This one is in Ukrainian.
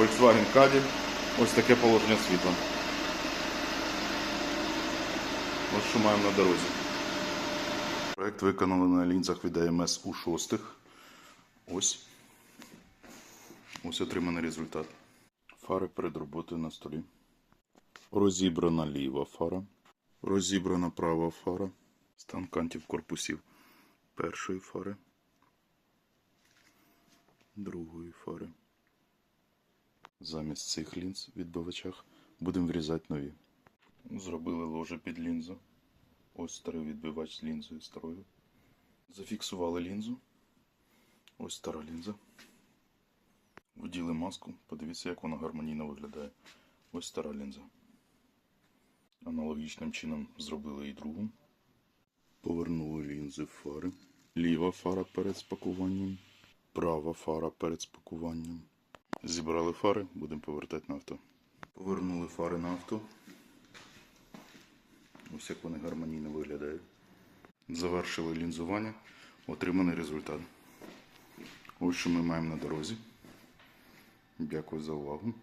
Volkswagen Caddy. Ось таке положення світла. Ось що маємо на дорозі. Проект виконали на лінзах від AMS у шостих. Ось. Ось отриманий результат. Фари перед роботою на столі. Розібрана ліва фара. Розібрана права фара. Стан кантів корпусів першої фари. Другої фари. Замість цих лінз в відбивачах будемо врізати нові. Зробили ложе під лінзу. Ось старий відбивач з лінзою старою. Зафіксували лінзу. Ось стара лінза. Вділи маску. Подивіться, як вона гармонійно виглядає. Ось стара лінза. Аналогічним чином зробили і другу. Повернули лінзи в фари. Ліва фара перед спакуванням. Права фара перед спакуванням. Зібрали фари, будемо повертати на авто. Повернули фари на авто. Ось як вони гармонійно виглядають. Завершили лінзування. Отриманий результат. Ось що ми маємо на дорозі. Дякую за увагу.